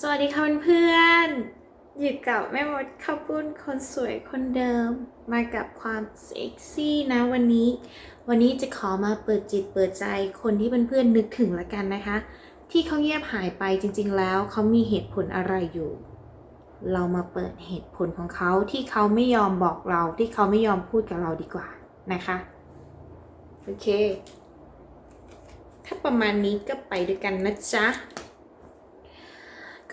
สวัสดีค่ะเพื่อนๆอยู่กับแม่มดข้าวปุ้นคนสวยคนเดิมมากับความเซ็กซี่นะวันนี้ วันนี้จะขอมาเปิดจิตเปิดใจคนที่เพื่อนๆนึกถึงละกันนะคะ ที่เขาเงียบหายไปจริงๆแล้วเขามีเหตุผลอะไรอยู่ เรามาเปิดเหตุผลของเขาที่เขาไม่ยอมบอกเราที่เขาไม่ยอมพูดกับเราดีกว่านะคะโอเค ถ้าประมาณนี้ก็ไปด้วยกันนะจ๊ะ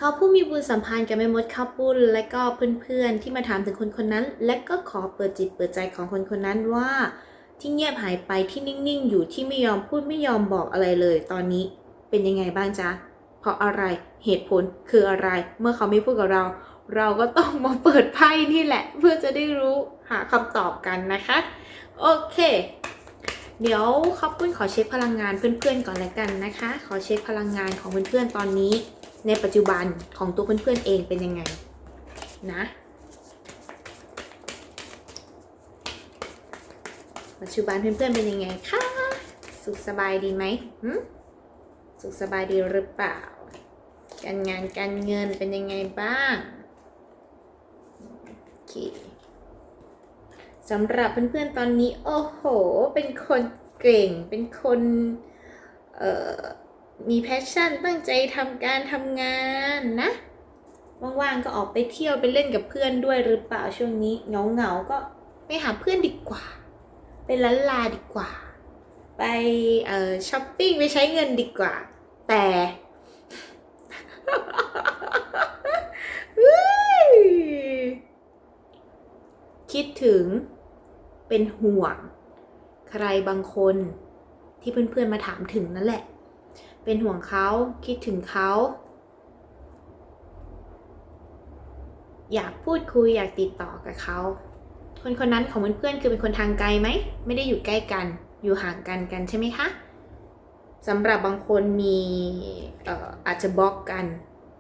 เขาผู้มีบุญสัมพันธ์กับแม่มดข้าวปุ้น และก็เพื่อนๆที่มาถามถึงคนคนนั้น และก็ขอเปิดจิตเปิดใจของคนคนนั้นว่า ที่เงียบหายไปที่นิ่งๆ อยู่ที่ไม่ยอมพูดไม่ยอมบอกอะไรเลย ตอนนี้เป็นยังไงบ้างจ๊ะเพราะอะไรเหตุผลคืออะไร เมื่อเขาไม่พูดกับเรา เราก็ต้องมาเปิดไพ่นี่แหละ เพื่อจะได้รู้หาคำตอบกันนะคะ โอเค เดี๋ยวขอบคุณขอเช็คพลังงานเพื่อนๆก่อนแล้วกันนะคะ ขอเช็คพลังงานของเพื่อนๆตอนนี้ ในปัจจุบันของตัวเพื่อนๆเองเป็นยังไงนะปัจจุบันเพื่อนๆเป็นยังไงคะสุขสบายดีไหมสุขสบายดีหรือเปล่า การงานการเงินเป็นยังไงบ้างโอเคสำหรับเพื่อนๆตอนนี้ โอ้โห เป็นคนเก่งเป็นคน เอ่อ มีแพชชั่นตั้งใจทำการทำงานนะว่างๆก็ออกไปเที่ยวไปเล่นกับเพื่อนด้วยหรือเปล่าช่วงนี้เหงาเหงาๆก็ไปหาเพื่อนดีกว่า ไปล้านลาดีกว่า ไปเอ่อช้อปปิ้งไปใช้เงินดีกว่า แต่เฮ้ยคิดถึงเป็นห่วง ใครบางคนที่เพื่อนๆมาถามถึงนั่นแหละ เป็นห่วงเขาคิดถึงเขา อยากพูดคุยอยากติดต่อกับเขา คนคนนั้นของเพื่อนๆคือเป็นคนทางไกลไหม ไม่ได้อยู่ใกล้กัน อยู่ห่างกันกันใช่ไหมคะสำหรับบางคนมีเอ่ออาจจะบล็อกกัน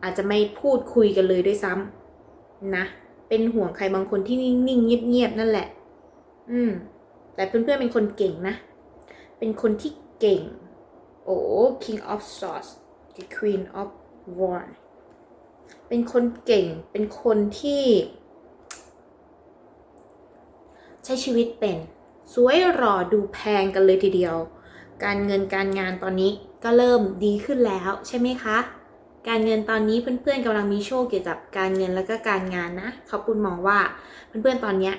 อาจจะไม่พูดคุยกันเลยด้วยซ้ำนะ เป็นห่วงใครบางคนที่นิ่งๆเงียบๆนั่นแหละ อืม แต่เพื่อนๆเป็นคนเก่งนะ เป็นคนที่เก่ง โอ้ King of Swords กับ Queen of Wands เป็นคนเก่ง เป็นคนที่ ใช้ชีวิตเป็น สวยหล่อดูแพงกันเลยทีเดียว การเงินการงานตอนนี้ก็เริ่มดีขึ้นแล้วใช่ไหมคะ การเงินตอนนี้เพื่อนๆกำลังมีโชคเกี่ยวกับการเงินแล้วก็การงานนะเขาปุณมองว่าเพื่อนๆตอนเนี้ย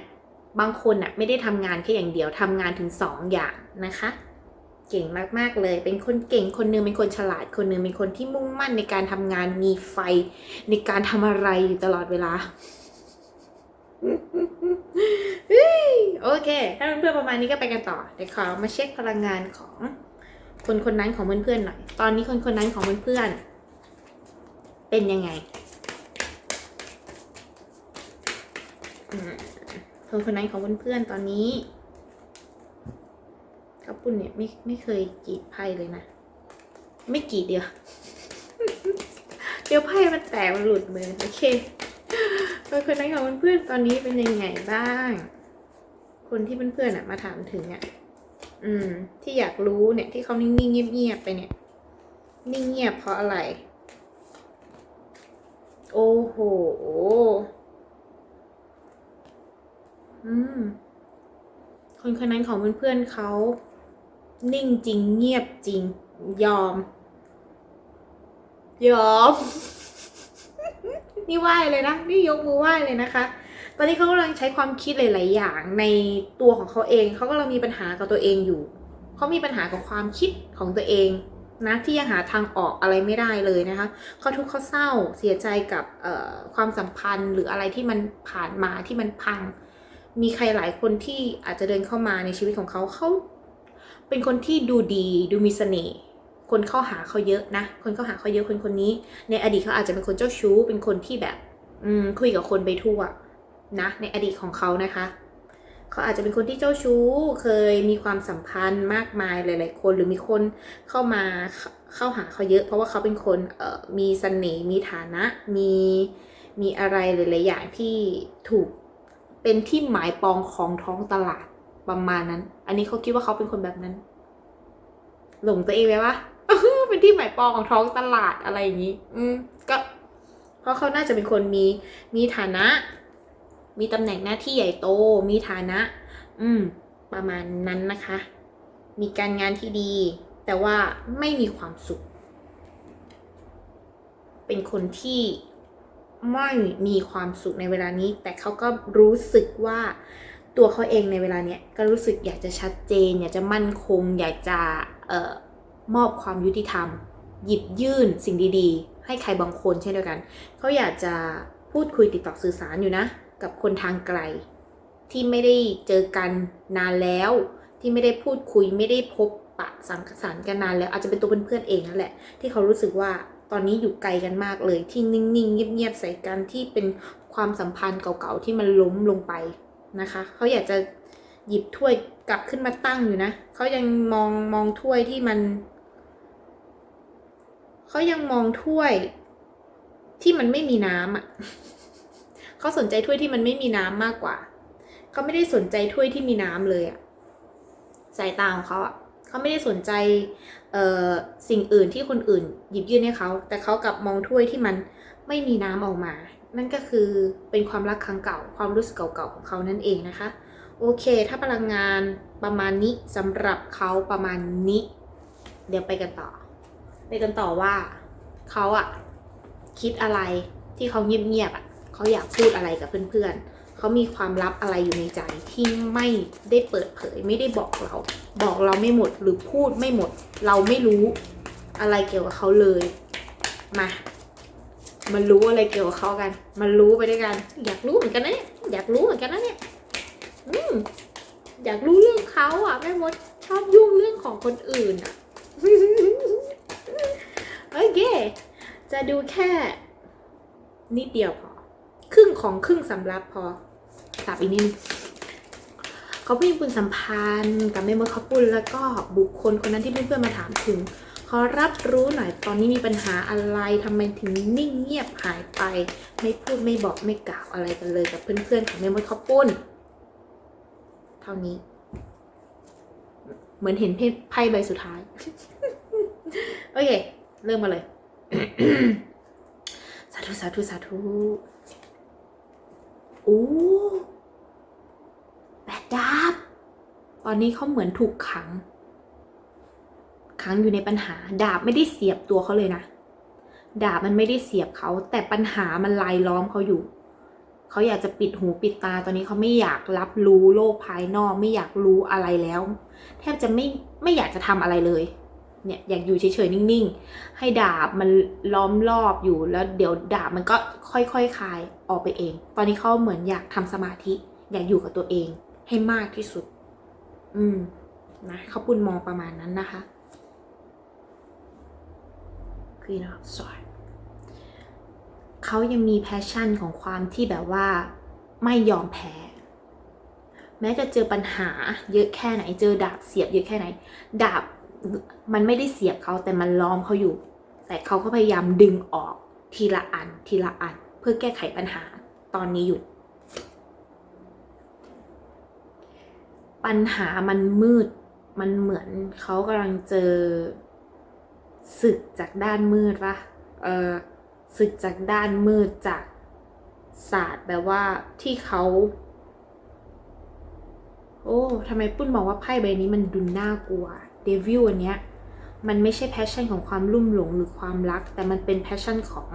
บางคนอะไม่ได้ทำงานแค่อย่างเดียวทำงานถึงสองอย่างนะคะ เก่งมากๆเลย เป็นคนเก่งคนนึงเป็นคนฉลาดคนนึงเป็นคนที่มุ่งมั่นในการทำงานมีไฟในการทำอะไรอยู่ตลอดเวลาโอเค ถ้าเพื่อนๆประมาณนี้ก็ไปกันต่อ เดี๋ยวขอมาเช็คพลังงานของคนคนนั้นของเพื่อนๆหน่อย ตอนนี้คนคนนั้นของเพื่อนๆเป็นยังไง คนคนนั้นของเพื่อนๆตอนนี้ ข้าวปุ้นเนี่ยไม่ไม่เคยกรีดไพ่เลยนะ ไม่กรีดเดียว เดี๋ยวไพ่มันแตกมันหลุดมือโอเคคนคนนั้นของเพื่อนตอนนี้เป็นยังไงบ้าง คนที่เพื่อนๆอะ มาถามถึงอะอืม ที่อยากรู้เนี่ย ที่เขานิ่งๆเงียบๆไปเนี่ย นิ่งเงียบเพราะอะไร โอ้โหอืม คนคนนั้นของเพื่อนๆเขา นิ่งจริงเงียบจริง ยอม ยอม นี่ไหว้เลยนะ นี่ยกมือไหว้เลยนะคะ ตอนนี้เขากำลังใช้ความคิดหลาย ๆ อย่างในตัวของเขาเอง เขากำลังมีปัญหากับตัวเองอยู่เขามีปัญหากับความคิดของตัวเองนะที่ยังหาทางออกอะไรไม่ได้เลยนะคะเขาทุกข์เขาเศร้าเสียใจกับเอ่อความสัมพันธ์ หรืออะไรที่มันผ่านมาที่มันพัง มีใครหลายคนที่อาจจะเดินเข้ามาในชีวิตของเขาเขา เป็นคนที่ดูดีดูมีเสน่ห์คนเข้าหาเขาเยอะนะ คนเข้าหาเขาเยอะคนคนนี้ ในอดีตเขาอาจจะเป็นคนเจ้าชู้ เป็นคนที่แบบ อืมคุยกับคนไปทั่วนะ ในอดีตของเขานะคะ เขาอาจจะเป็นคนที่เจ้าชู้ เคยมีความสัมพันธ์มากมายหลาย ๆ คน หรือมีคนเข้ามาเข้าหาเขาเยอะ เพราะว่าเขาเป็นคนเอ่อมีเสน่ห์มีฐานะ มีมีอะไรหลายๆอย่างที่ถูกเป็นที่หมายปองของท้องตลาด ประมาณนั้น อันนี้เขาคิดว่าเขาเป็นคนแบบนั้น หลงตัวเองไหมวะเป็นที่หมายปองของท้องตลาดอะไรอย่างนี้ อืม ก็ เพราะเขาน่าจะเป็นคนมี มีฐานะ มีตำแหน่งหน้าที่ใหญ่โต มีฐานะ อืม ประมาณนั้นนะคะ มีการงานที่ดี แต่ว่าไม่มีความสุข เป็นคนที่ไม่มีความสุขในเวลานี้ แต่เขาก็รู้สึกว่า ตัวเขาเองในเวลาเนี้ยก็รู้สึกอยากจะชัดเจน อยากจะมั่นคง อยากจะเอ่อมอบความยุติธรรม หยิบยื่นสิ่งดีๆ ให้ใครบางคนเช่นเดียวกัน เขาอยากจะพูดคุยติดต่อสื่อสารอยู่นะ กับคนทางไกล ที่ไม่ได้เจอกันนานแล้ว ที่ไม่ได้พูดคุยไม่ได้พบปะสังสรรค์กันนานแล้ว อาจจะเป็นตัวเพื่อนๆเองนั่นแหละ ที่เขารู้สึกว่าตอนนี้อยู่ไกลกันมากเลย ที่นิ่งๆเงียบๆใส่กันที่เป็นความสัมพันธ์เก่าๆที่มันล้มลงไป นะคะเขาอยากจะหยิบถ้วยกลับขึ้นมาตั้งอยู่นะเขายังมองมองถ้วยที่มันเขายังมองถ้วยที่มันไม่มีน้ำอะเขาสนใจถ้วยที่มันไม่มีน้ำมากกว่าเขาไม่ได้สนใจถ้วยที่มีน้ำเลยอะสายตาของเขาอะเขาไม่ได้สนใจเอ่อสิ่งอื่นที่คนอื่น หยิบยื่นให้เขาแต่เขากลับมองถ้วยที่มันไม่มีน้ำออกมา นั่นก็คือเป็นความรักครั้งเก่า ความรู้สึกเก่าๆของเขานั่นเองนะคะ โอเค ถ้าพลังงานประมาณนี้สำหรับเขาประมาณนี้ เดี๋ยวไปกันต่อ ไปกันต่อว่าเขาอะคิดอะไรที่เขาเงียบๆอะเขาอยากพูดอะไรกับเพื่อนๆเขามีความลับอะไรอยู่ในใจที่ไม่ได้เปิดเผย ไม่ได้บอกเรา บอกเราไม่หมดหรือพูดไม่หมด เราไม่รู้อะไรเกี่ยวกับเขาเลย มา มันรู้อะไรเกี่ยวกับเขากัน มันรู้ไปด้วยกัน อยากรู้เหมือนกันนะเนี่ยอยากรู้เหมือนกันนะเนี่ยอืมอยากรู้เรื่องเขาอะแม่มดชอบยุ่งเรื่องของคนอื่นอะโอเคจะดูแค่นิดเดียวพอครึ่งของครึ่งสำรับพอสับอีกนิดนึงเขามีบุญสัมพันธ์กับแม่มดเขาปุ้นแล้วก็บุคคลคนนั้นที่เพื่อนๆมาถามถึง ขอรับรู้หน่อยตอนนี้มีปัญหาอะไรทำไมถึงนิ่งเงียบหายไป ไม่พูดไม่บอกไม่กล่าวอะไรกันเลยกับเพื่อนๆของแม่มดเขาปุ้น เท่านี้ เหมือนเห็นไพ่ใบสุดท้าย โอเค เริ่มมาเลย สาธุสาธุสาธุโอ้แปดดาบ ตอนนี้เขาเหมือนถูกขัง ขังอยู่ในปัญหา ดาบไม่ได้เสียบตัวเขาเลยนะ ดาบมันไม่ได้เสียบเขา แต่ปัญหามันลายล้อมเขาอยู่ เขาอยากจะปิดหูปิดตาตอนนี้เขาไม่อยากรับรู้โลกภายนอก ไม่อยากรู้อะไรแล้ว แทบจะไม่ไม่อยากจะทำอะไรเลยเนี่ยอยากอยู่เฉยๆนิ่งๆ ให้ดาบมันล้อมรอบอยู่แล้วเดี๋ยวดาบมันก็ค่อยๆคคลายออกไปเอง ตอนนี้เขาเหมือนอยากทำสมาธิ อยากอยู่กับตัวเองให้มากที่สุด อืมนะเขาปุณมองประมาณนั้นนะคะ Queen of Swords เขายังมีแพชชั่นของความที่แบบว่าไม่ยอมแพ้ แม้จะเจอปัญหาเยอะแค่ไหน เจอดาบเสียบเยอะแค่ไหน ดาบมันไม่ได้เสียบเขาแต่มันล้อมเขาอยู่ แต่เขาก็พยายามดึงออกทีละอันทีละอัน เพื่อแก้ไขปัญหาตอนนี้หยุด ปัญหามันมืดมันเหมือนเขากำลังเจอ ศึกจากด้านมืดปะเออศึกจากด้านมืดจากศาสตร์แบบว่าที่เขา โอ้ทำไมปุ้นบอกว่าไพ่ใบนี้มันดูน่ากลัวเดวิลอันเนี้ยมันไม่ใช่แพชชั่นของความลุ่มหลงหรือความรัก แต่มันเป็นแพชชั่นของ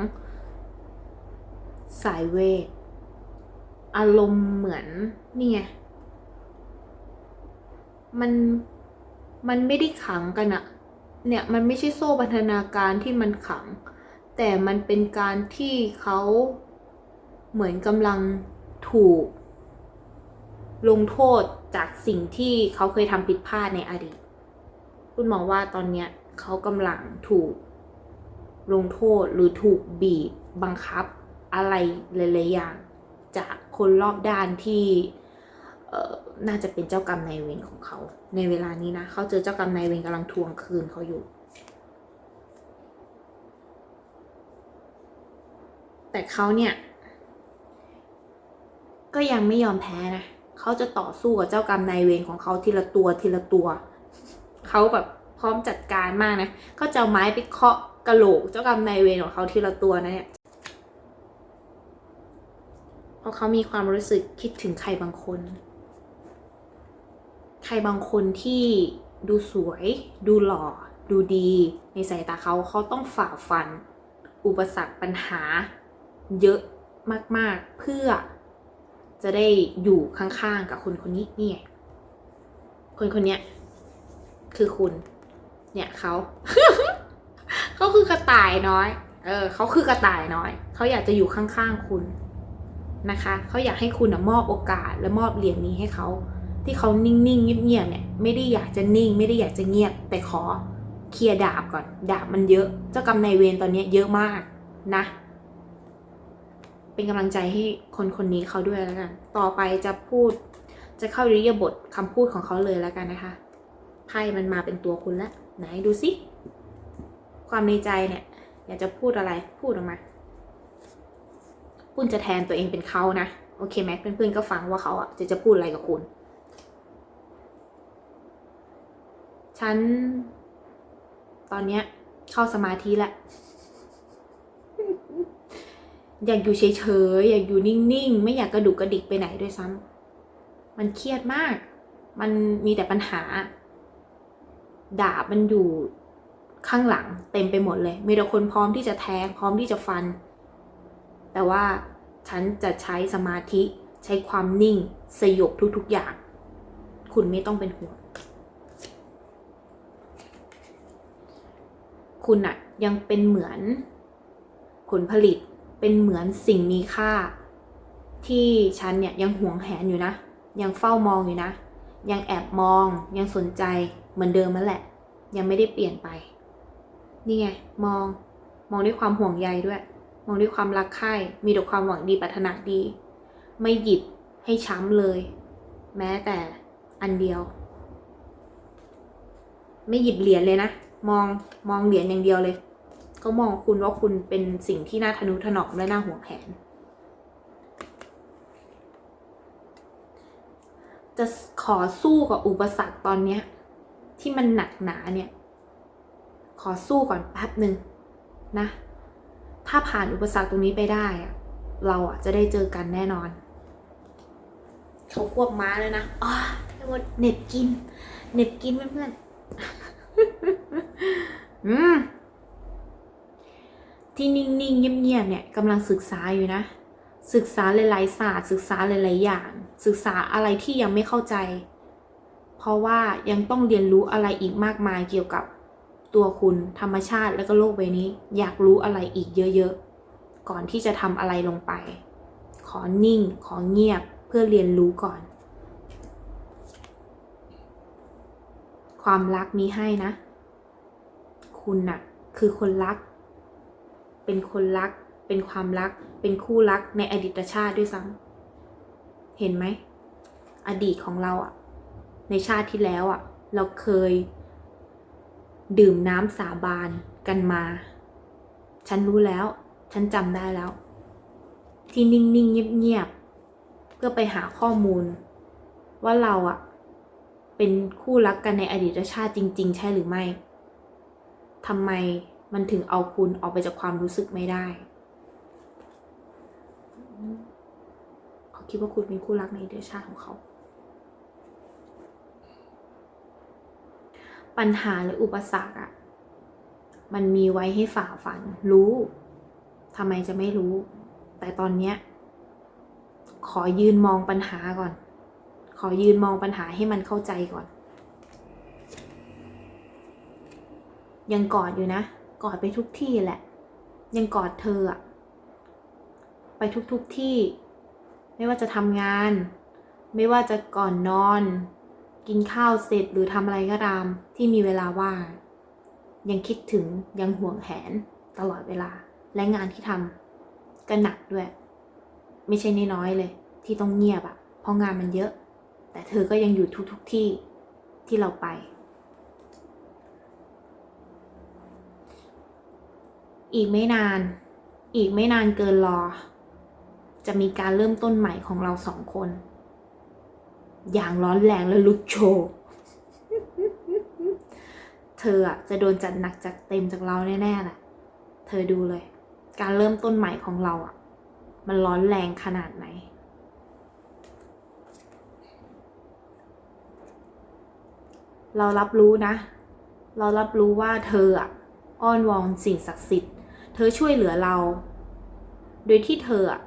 สายเวท อารมณ์เหมือนเนี่ไงมันมันไม่ได้ขังกันอะ เนี่ยมันไม่ใช่โซ่บันธนาการที่มันขัง แต่มันเป็นการที่เขาเหมือนกำลังถูก ลงโทษจากสิ่งที่เขาเคยทำผิดพลาดในอดีต คุณมองว่าตอนเนี้ยเขากำลังถูก ลงโทษหรือถูกบีบบังคับอะไรหลายๆอย่าง จากคนรอบด้านที่ น่าจะเป็นเจ้ากรรมนายเวรของเขา ในเวลานี้นะเขาเจอเจ้ากรรมนายเวรกำลังทวงคืนเขาอยู่ แต่เขาเนี่ย ก็ยังไม่ยอมแพ้นะเขาจะต่อสู้กับเจ้ากรรมนายเวรของเขาทีละตัวทีละตัวเขาแบบพร้อมจัดการมากนะเขาจะเอาไม้ไปเคาะกระโหลกเจ้ากรรมนายเวรของเขาทีละตัวนะเนี่ยเพราะเขามีความรู้สึกคิดถึงใครบางคน ใครบางคนที่ดูสวย ดูหล่อ ดูดี ในสายตาเขาเขาต้องฝ่าฟัน อุปสรรคปัญหา เยอะมากๆ เพื่อจะได้อยู่ข้างๆ กับคนคนนี้เนี่ไงคนคนนี้คือคุณ เนี่ยเขา เขาคือกระต่ายน้อย เออเขาคือกระต่ายน้อย เขาอยากจะอยู่ข้างๆคุณนะคะ เขาอยากให้คุณมอบโอกาสและมอบเหรียญนี้ให้เขา ที่เขานิ่งๆเงียบๆเนี่ยไม่ได้อยากจะนิ่ง ไม่ได้อยากจะเงียบ แต่ขอเคลียร์ดาบก่อนดาบมันเยอะเจ้ากรรมนายเวรตอนนี้เยอะมากนะ เป็นกำลังใจให้คนคนนี้เขาด้วยแล้วกันต่อไปจะพูดจะเข้าริยบทคำพูดของเขาเลยแล้วกันนะคะไพ่มันมาเป็นตัวคุณแล้วไหนดูสิความในใจเนี่ย อยากจะพูดอะไรพูดออกมาคุณจะแทนตัวเองเป็นเขานะโอเคไหมเพื่อนๆก็ฟังว่าเขาอะจะจะพูดอะไรกับคุณ ฉัน ตอนเนี้ย เข้าสมาธิแล้วอยากอยู่เฉยๆ อยากอยู่นิ่งๆ ไม่อยากกระดุกกระดิกไปไหนด้วยซ้ำมันเครียดมาก มันมีแต่ปัญหา ดาบมันอยู่ข้างหลัง เต็มไปหมดเลย มีแต่คนพร้อมที่จะแทงพร้อมที่จะฟัน แต่ว่าฉันจะใช้สมาธิใช้ความนิ่ง สยบทุกๆอย่าง คุณไม่ต้องเป็นห่วง คุณอะยังเป็นเหมือนผลผลิตเป็นเหมือนสิ่งมีค่า ที่ฉันเนี่ยยังหวงแหนอยู่นะ ยังเฝ้ามองอยู่นะ ยังแอบมองยังสนใจเหมือนเดิมนั่นแหละ ยังไม่ได้เปลี่ยนไป นี่ไงมองมองด้วยความห่วงใยด้วย มองด้วยความรักใคร่มีแต่ความหวังดีปรารถนาดี ไม่หยิบให้ช้ำเลย แม้แต่อันเดียว ไม่หยิบเหรียญเลยนะ มองมองเหรียญอย่างเดียวเลย ก็มองคุณว่าคุณเป็นสิ่งที่น่าทนุถนอมและน่าห่วงแหน จะขอสู้กับอุปสรรคตอนเนี้ย ที่มันหนักหนาเนี่ย ขอสู้ก่อนแป๊บหนึ่งนะ ถ้าผ่านอุปสรรคตรงนี้ไปได้อะเราอะจะได้เจอกันแน่นอน เขาควบม้าเลยนะอ๋อเน็บกิน เน็บกินเพื่อนๆ อืม ที่นิ่งๆเงียบๆเนี่ยกำลังศึกษาอยู่นะ ศึกษาหลายๆศาสตร์ศึกษาหลายๆอย่าง ศึกษาอะไรที่ยังไม่เข้าใจ เพราะว่ายังต้องเรียนรู้อะไรอีกมากมายเกี่ยวกับตัวคุณธรรมชาติและก็โลกใบนี้ อยากรู้อะไรอีกเยอะๆ ก่อนที่จะทำอะไรลงไป ขอนิ่ง ขอเงียบเพื่อเรียนรู้ก่อน ความรักมีให้นะ คุณน่ะ คือคนรัก เป็นคนรัก เป็นความรัก เป็นคู่รักในอดีตชาติด้วยซ้ำเห็นไหม อดีตของเราอะในชาติที่แล้วอะเราเคย ดื่มน้ำสาบานกันมา ฉันรู้แล้ว ฉันจำได้แล้ว ที่นิ่งๆเงียบๆเพื่อไปหาข้อมูล ว่าเราอะ เป็นคู่รักกันในอดีตชาติจริง ๆ ใช่หรือไม่ทำไมมันถึงเอาคุณออกไปจากความรู้สึกไม่ได้เขาคิดว่าคุณเป็นคู่รักในอดีตชาติของเขา ปัญหาหรืออุปสรรคอะมันมีไว้ให้ฝ่าฟัน รู้ทำไมจะไม่รู้ แต่ตอนเนี้ยขอยืนมองปัญหาก่อน ขอยืนมองปัญหาให้มันเข้าใจก่อน ยังกอดอยู่นะ กอดไปทุกที่แหละ ยังกอดเธออะไปทุกๆที่ ไม่ว่าจะทำงาน ไม่ว่าจะก่อนนอน กินข้าวเสร็จหรือทำอะไรก็ตามที่มีเวลาว่าง ยังคิดถึงยังห่วงแหนตลอดเวลา และงานที่ทำก็หนักด้วย ไม่ใช่น้อยๆเลย ที่ต้องเงียบอะเพราะงานมันเยอะ แต่เธอก็ยังอยู่ทุกๆที่ที่เราไป อีกไม่นาน อีกไม่นานเกินรอ จะมีการเริ่มต้นใหม่ของเราสองคน อย่างร้อนแรงและลุกโชว์เธออะจะโดนจัดหนักจัดเต็มจากเราแน่ๆแหละ เธอดูเลย การเริ่มต้นใหม่ของเราอะมันร้อนแรงขนาดไหน เรารับรู้นะ เรารับรู้ว่าเธออะอ้อนวอนสิ่งศักดิ์สิทธิ์ เธอช่วยเหลือเรา โดยที่เธออะ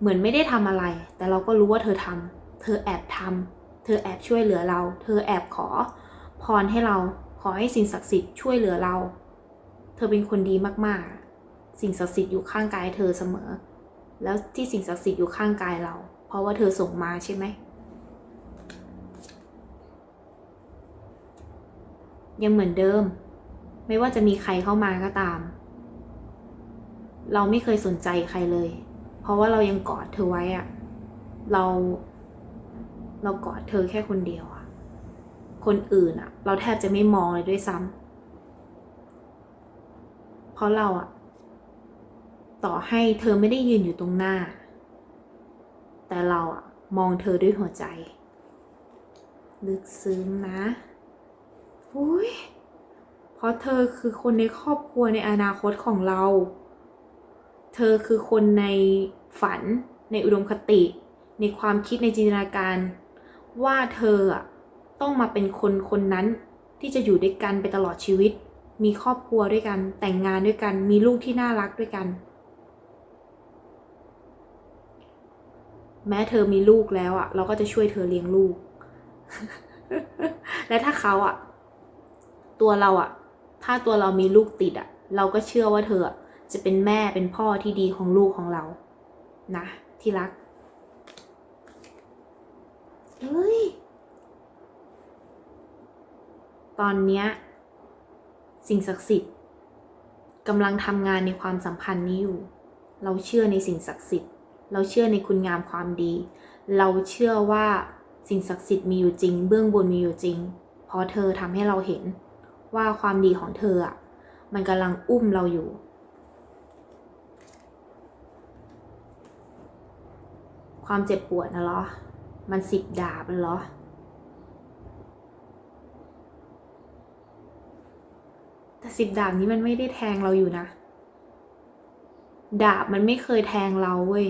เหมือนไม่ได้ทำอะไร แต่เราก็รู้ว่าเธอทำเธอแอบทำเธอแอบช่วยเหลือเรา เธอแอบขอพรให้เรา ขอให้สิ่งศักดิ์สิทธิ์ช่วยเหลือเรา เธอเป็นคนดีมากๆ สิ่งศักดิ์สิทธิ์อยู่ข้างกายเธอเสมอ แล้วที่สิ่งศักดิ์สิทธิ์อยู่ข้างกายเรา เพราะว่าเธอส่งมาใช่ไหม ยังเหมือนเดิม ไม่ว่าจะมีใครเข้ามาก็ตาม เราไม่เคยสนใจใครเลย เพราะว่าเรายังกอดเธอไว้อะเรา เรากอดเธอแค่คนเดียวอะคนอื่นอะเราแทบจะไม่มองเลยด้วยซ้ำเพราะเราอะต่อให้เธอไม่ได้ยืนอยู่ตรงหน้า แต่เราอะมองเธอด้วยหัวใจ ลึกซึ้งนะ อุ้ยเพราะเธอคือคนในครอบครัวในอนาคตของเรา เธอคือคนในฝันในอุดมคติ ในความคิดในจินตนาการ ว่าเธอต้องมาเป็นคนคนนั้นที่จะอยู่ด้วยกันไปตลอดชีวิต มีครอบครัวด้วยกัน แต่งงานด้วยกัน มีลูกที่น่ารักด้วยกัน แม้เธอมีลูกแล้วอะเราก็จะช่วยเธอเลี้ยงลูก และถ้าเขาอะ ตัวเราอะถ้าตัวเรามีลูกติดอะเราก็เชื่อว่าเธอจะเป็นแม่เป็นพ่อที่ดีของลูกของเรา นะ ที่รักเฮ้ย ตอนเนี้ยสิ่งศักดิ์สิทธิ์กำลังทำงานในความสัมพันธ์นี้อยู่ เราเชื่อในสิ่งศักดิ์สิทธิ์ เราเชื่อในคุณงามความดี เราเชื่อว่าสิ่งศักดิ์สิทธิ์มีอยู่จริง เบื้องบนมีอยู่จริง เพราะเธอทำให้เราเห็น ว่าความดีของเธออะ มันกำลังอุ้มเราอยู่ ความเจ็บปวดนะเหรอ มันสิบดาบนะเหรอแต่สิบดาบนี้มันไม่ได้แทงเราอยู่นะ ดาบมันไม่เคยแทงเราเว้ย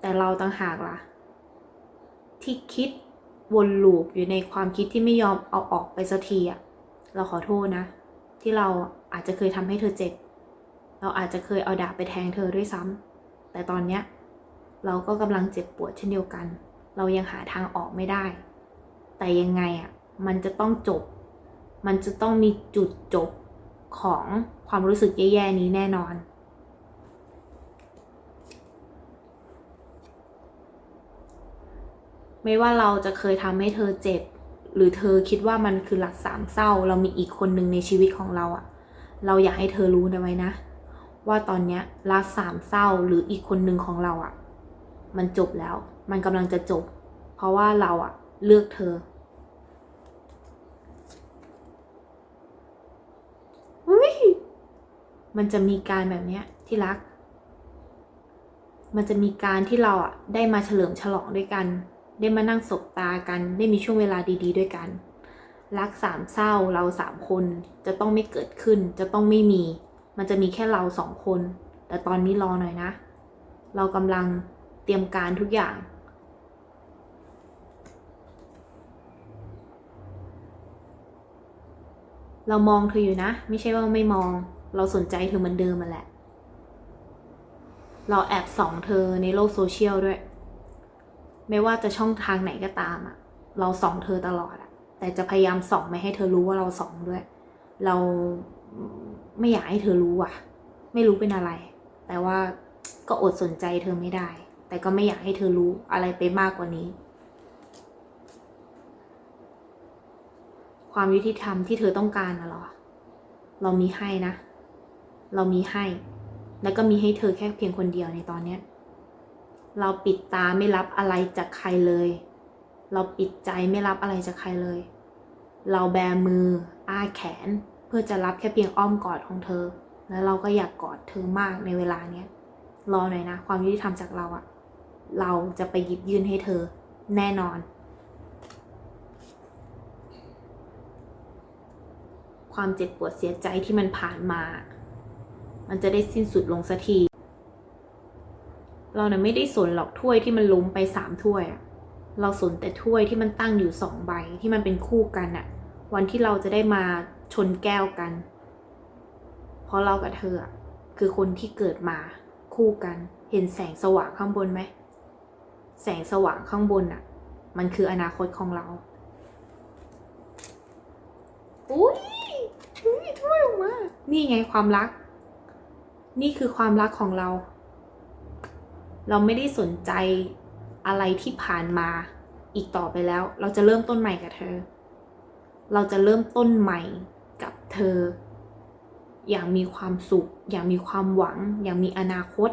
แต่เราต่างหากล่ะ ที่คิดวนลูปอยู่ในความคิดที่ไม่ยอมเอาออกไปสักทีอะ เราขอโทษนะ ที่เราอาจจะเคยทำให้เธอเจ็บ เราอาจจะเคยเอาดาบไปแทงเธอด้วยซ้ำแต่ตอนเนี้ยเราก็กำลังเจ็บปวดเช่นเดียวกัน เรายังหาทางออกไม่ได้ แต่ยังไงอะมันจะต้องจบ มันจะต้องมีจุดจบของความรู้สึกแย่ๆนี้แน่นอน ไม่ว่าเราจะเคยทำให้เธอเจ็บ หรือเธอคิดว่ามันคือหลักสามเศร้า เรามีอีกคนหนึ่งในชีวิตของเราอะเราอยากให้เธอรู้นะไว้นะ ว่าตอนเนี้ยรักสามเศร้าหรืออีกคนหนึ่งของเราอะมันจบแล้ว มันกำลังจะจบ เพราะว่าเราอะเลือกเธออุ้ยมันจะมีการแบบเนี้ยที่รัก มันจะมีการที่เราอะได้มาเฉลิมฉลองด้วยกัน ได้มานั่งสบตากัน ได้มีช่วงเวลาดี ๆ ด้วยกัน รักสามเศร้าเราสามคนจะต้องไม่เกิดขึ้น จะต้องไม่มี มันจะมีแค่เราสองคน แต่ตอนนี้รอหน่อยนะ เรากำลังเตรียมการทุกอย่างเรามองเธออยู่นะ ไม่ใช่ว่าไม่มอง เราสนใจเธอเหมือนเดิมมาแหละ เราแอบส่องเธอในโลกโซเชียลด้วย ไม่ว่าจะช่องทางไหนก็ตามอะเราส่องเธอตลอดอะแต่จะพยายามส่องไม่ให้เธอรู้ว่าเราส่องด้วย เราไม่อยากให้เธอรู้อะไม่รู้เป็นอะไร แต่ว่าก็อดสนใจเธอไม่ได้ แต่ก็ไม่อยากให้เธอรู้อะไรไปมากกว่านี้ ความยุติธรรมที่เธอต้องการนะหรอ เรามีให้นะ เรามีให้ แล้วก็มีให้เธอแค่เพียงคนเดียวในตอนเนี้ย เราปิดตาไม่รับอะไรจากใครเลย เราปิดใจไม่รับอะไรจากใครเลย เราแบมือ อ้าแขน เพื่อจะรับแค่เพียงอ้อมกอดของเธอ แล้วเราก็อยากกอดเธอมากในเวลาเนี้ยรอหน่อยนะ ความยุติธรรมจากเราอะเราจะไปหยิบยื่นให้เธอแน่นอน ความเจ็บปวดเสียใจที่มันผ่านมา มันจะได้สิ้นสุดลงสักที เราเนี่ยไม่ได้สนหรอกถ้วยที่มันล้มไปสามถ้วยอะเราสนแต่ถ้วยที่มันตั้งอยู่สองใบที่มันเป็นคู่กันอะวันที่เราจะได้มาชนแก้วกัน เพราะเรากับเธออะคือคนที่เกิดมาคู่กัน เห็นแสงสว่างข้างบนไหม แสงสว่างข้างบนอะมันคืออนาคตของเรา อุ้ยอุ้ยถ้วยออกมา นี่ไงความรัก นี่คือความรักของเรา เราไม่ได้สนใจอะไรที่ผ่านมาอีกต่อไปแล้ว เราจะเริ่มต้นใหม่กับเธอ เราจะเริ่มต้นใหม่กับเธอ อย่างมีความสุข อย่างมีความหวัง อย่างมีอนาคต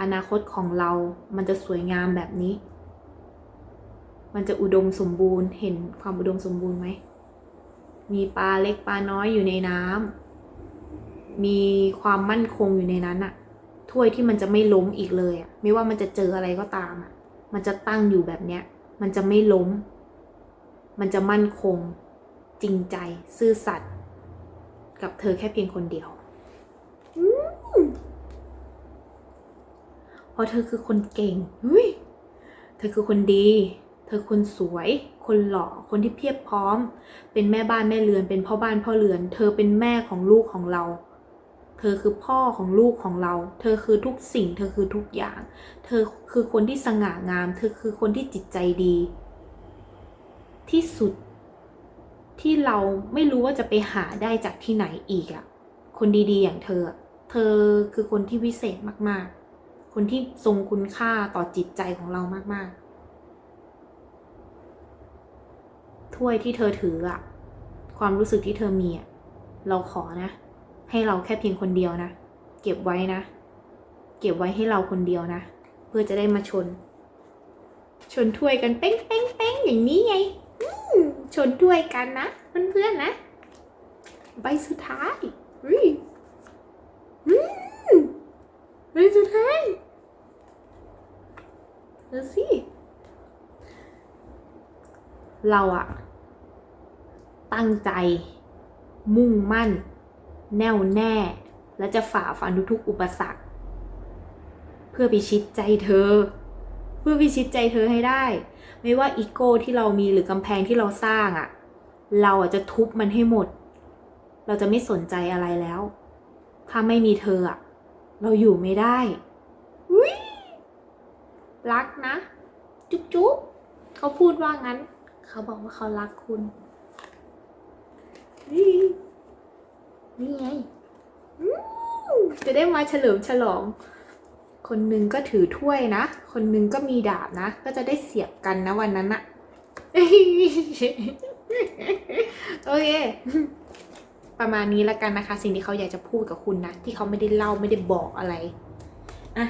อนาคตของเรา มันจะสวยงามแบบนี้ มันจะอุดมสมบูรณ์ เห็นความอุดมสมบูรณ์ไหม มีปลาเล็กปลาน้อยอยู่ในน้ำมีความมั่นคงอยู่ในนั้นอะ ถ้วยที่มันจะไม่ล้มอีกเลยอะไม่ว่ามันจะเจออะไรก็ตามอะมันจะตั้งอยู่แบบเนี้ย มันจะไม่ล้ม มันจะมั่นคง จริงใจ ซื่อสัตย์กับเธอแค่เพียงคนเดียวเพราะเธอคือคนเก่งเฮ้ยเธอคือคนดี เธอคนสวย คนหล่อ คนที่เพียบพร้อม เป็นแม่บ้านแม่เรือน เป็นพ่อบ้านพ่อเรือน เธอเป็นแม่ของลูกของเรา เธอคือพ่อของลูกของเรา เธอคือทุกสิ่ง เธอคือทุกอย่าง เธอคือคนที่สง่างาม เธอคือคนที่จิตใจดี ที่สุดที่เราไม่รู้ว่าจะไปหาได้จากที่ไหนอีกอะคนดีๆ อย่างเธอ เธอคือคนที่วิเศษมากๆ คนที่ทรงคุณค่าต่อจิตใจของเรามากๆ ถ้วยที่เธอถืออะความรู้สึกที่เธอมีอะเราขอนะ ให้เราแค่เพียงคนเดียวนะ เก็บไว้นะ เก็บไว้ให้เราคนเดียวนะ เพื่อจะได้มาชน ชนถ้วยกันเป้งเป้งเป้งอย่างนี้ไงชนถ้วยกันนะเพื่อนๆนะ ใบสุดท้ายอุ้ยอืมใบสุดท้ายดูสิเราอะตั้งใจมุ่งมั่น แน่วแน่ และจะฝ่าฟันทุกๆอุปสรรค เพื่อพิชิตใจเธอ เพื่อพิชิตใจเธอให้ได้ ไม่ว่าอีโก้ที่เรามีหรือกำแพงที่เราสร้างอะ่ะ เราอะจะทุบมันให้หมด เราจะไม่สนใจอะไรแล้ว ถ้าไม่มีเธออะ เราอยู่ไม่ได้รักนะ จุ๊บจุ๊บเขาพูดว่างั้น เขาบอกว่าเขารักคุณ นี่ไงจะได้มาเฉลิมฉลอง คนหนึ่งก็ถือถ้วยนะ คนหนึ่งก็มีดาบนะ ก็จะได้เสียบกันนะวันนั้นอะโอเค ประมาณนี้ล้วกันนะคะ สิ่งที่เขาอยากจะพูดกับคุณนะ ที่เขาไม่ได้เล่าไม่ได้บอกอะไรอะ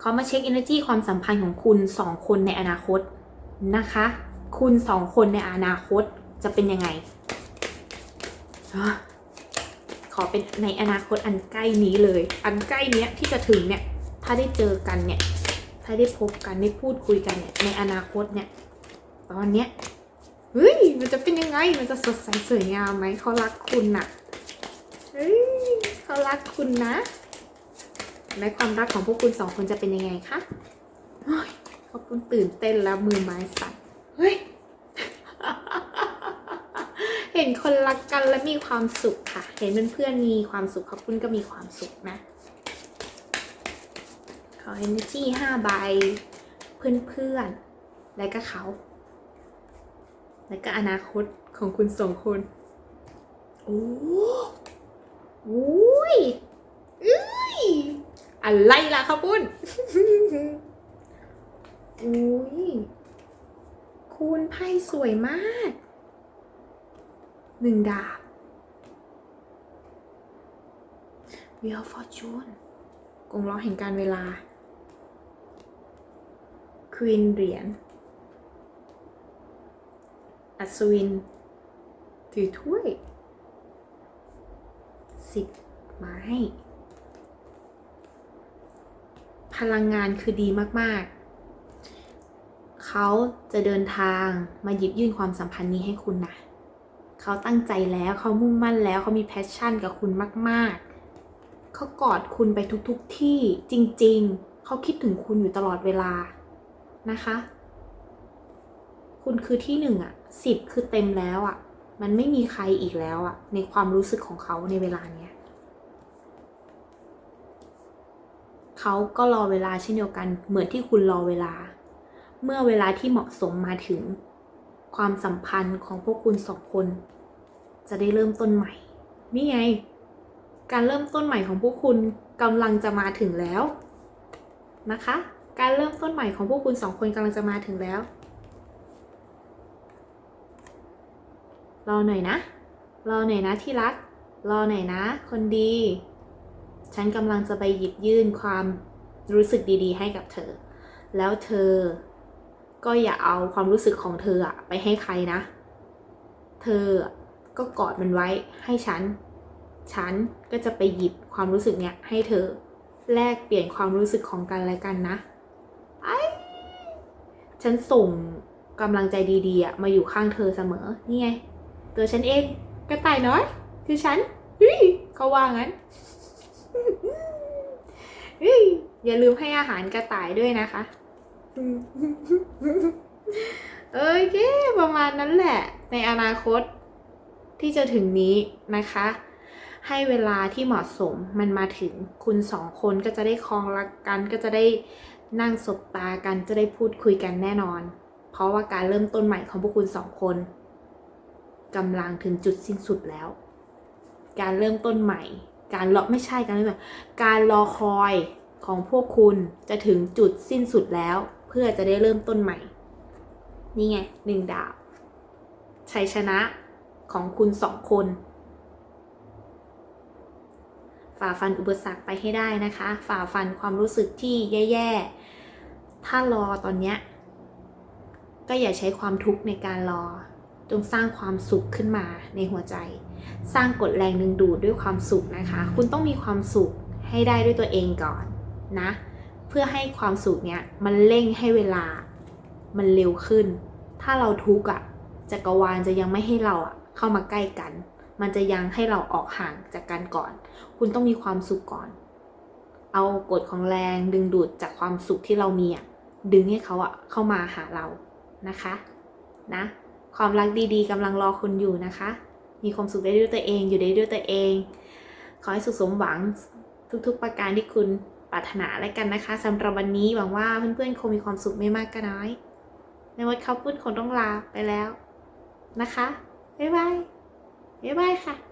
เขามาเช็ค energy ความสัมพันธ์ของคุณสองคนในอนาคตนะคะ คุณสองคนในอนาคตจะเป็นยังไงอะ ขอเป็นในอนาคตอันใกล้นี้เลย อันใกล้เนี้ยที่จะถึงเนี่ย ถ้าได้เจอกันเนี่ย ถ้าได้พบกันได้พูดคุยกันเนี่ย ในอนาคตเนี่ย ตอนเนี้ย เฮ้ย มันจะเป็นยังไง มันจะสดใสสวยงามไหม เขารักคุณน่ะเฮ้ย เขารักคุณนะและความรักของพวกคุณสองคนจะเป็นยังไงคะโอ้ยขอบคุณตื่นเต้นแล้วมือไม้สั่น เฮ้ย เห็นคนรักกันและมีความสุขค่ะ เห็นเพื่อนๆมีความสุขขอบคุณก็มีความสุขนะ ขอ energy ห้าใบ เพื่อนๆ และก็เขา และก็อนาคตของคุณสองคนโอ้โอ้ยเอ้ย อะไรล่ะครับปุ้นอุ้ยคุณไพ่สวยมาก หนึ่งดาบ Wheel of Fortune กงล้อแห่งการเวลาควีนเหรียญ อัศวิน ถือถ้วย สิบไม้ พลังงานคือดีมาก ๆ เขาจะเดินทางมาหยิบยื่นความสัมพันธ์นี้ให้คุณนะ เขาตั้งใจแล้วเขามุ่งมั่นแล้วเขามีแพชชั่นกับคุณมาก ๆ เขากอดคุณไปทุกๆที่จริง ๆ เขาคิดถึงคุณอยู่ตลอดเวลานะคะ คุณคือที่หนึ่งอะสิบคือเต็มแล้วอะมันไม่มีใครอีกแล้วอะในความรู้สึกของเขาในเวลาเนี้ยเขาก็รอเวลาเช่นเดียวกันเหมือนที่คุณรอเวลา เมื่อเวลาที่เหมาะสมมาถึง ความสัมพันธ์ของพวกคุณสองคน จะได้เริ่มต้นใหม่ นี่ไง การเริ่มต้นใหม่ของพวกคุณกำลังจะมาถึงแล้วนะคะ การเริ่มต้นใหม่ของพวกคุณสองคนกำลังจะมาถึงแล้ว รอหน่อยนะ รอหน่อยนะที่รัก รอหน่อยนะ คนดี ฉันกำลังจะไปหยิบยื่นความรู้สึกดีๆ ให้กับเธอ แล้วเธอ ก็อย่าเอาความรู้สึกของเธออะไปให้ใครนะ เธอก็กอดมันไว้ให้ฉัน ฉันก็จะไปหยิบความรู้สึกเนี้ยให้เธอ แลกเปลี่ยนความรู้สึกของกันและกันนะ ไอฉันส่งกำลังใจดีๆอะมาอยู่ข้างเธอเสมอ นี่ไง ตัวฉันเองกระต่ายน้อย คือฉันเฮ้ยเขาว่างั้นเฮ้ยอย่าลืมให้อาหารกระต่ายด้วยนะคะ โอเคประมาณนั้นแหละ ในอนาคตที่จะถึงนี้นะคะ ให้เวลาที่เหมาะสมมันมาถึงคุณสองคนก็จะได้คลองรักกันก็จะได้นั่งสบตากันจะได้พูดคุยกันแน่นอน เพราะว่าการเริ่มต้นใหม่ของพวกคุณสองคนกำลังถึงจุดสิ้นสุดแล้ว การเริ่มต้นใหม่ การรอไม่ใช่การเริ่มการรอคอยของพวกคุณจะถึงจุดสิ้นสุดแล้ว เพื่อจะได้เริ่มต้นใหม่ นี่ไงหนึ่งดาบชัยชนะของคุณสองคน ฝ่าฟันอุปสรรคไปให้ได้นะคะ ฝ่าฟันความรู้สึกที่แย่ๆ ถ้ารอตอนเนี้ยก็อย่าใช้ความทุกข์ในการรอ จงสร้างความสุขขึ้นมาในหัวใจ สร้างกฎแรงดึงดูดด้วยความสุขนะคะ คุณต้องมีความสุขให้ได้ด้วยตัวเองก่อนนะ เพื่อให้ความสุขเนี้ยมันเร่งให้เวลา มันเร็วขึ้น ถ้าเราทุกข์อะจักรวาลจะยังไม่ให้เราอะเข้ามาใกล้กัน มันจะยังให้เราออกห่างจากกันก่อน คุณต้องมีความสุขก่อน เอากฎของแรงดึงดูดจากความสุขที่เรามีอะดึงให้เขาอะเข้ามาหาเรานะคะนะความรักดีๆกำลังรอคุณอยู่นะคะ มีความสุขได้ด้วยตัวเอง อยู่ได้ด้วยตัวเอง ขอให้สุขสมหวังทุกๆประการที่คุณ ปรารถนาแล้วกันนะคะสำหรับวันนี้หวังว่าเพื่อนๆคงมีความสุขไม่มากก็น้อย ในวันเขาพูดคงต้องลาไปแล้วนะคะบ๊ายบายบ๊ายบายค่ะ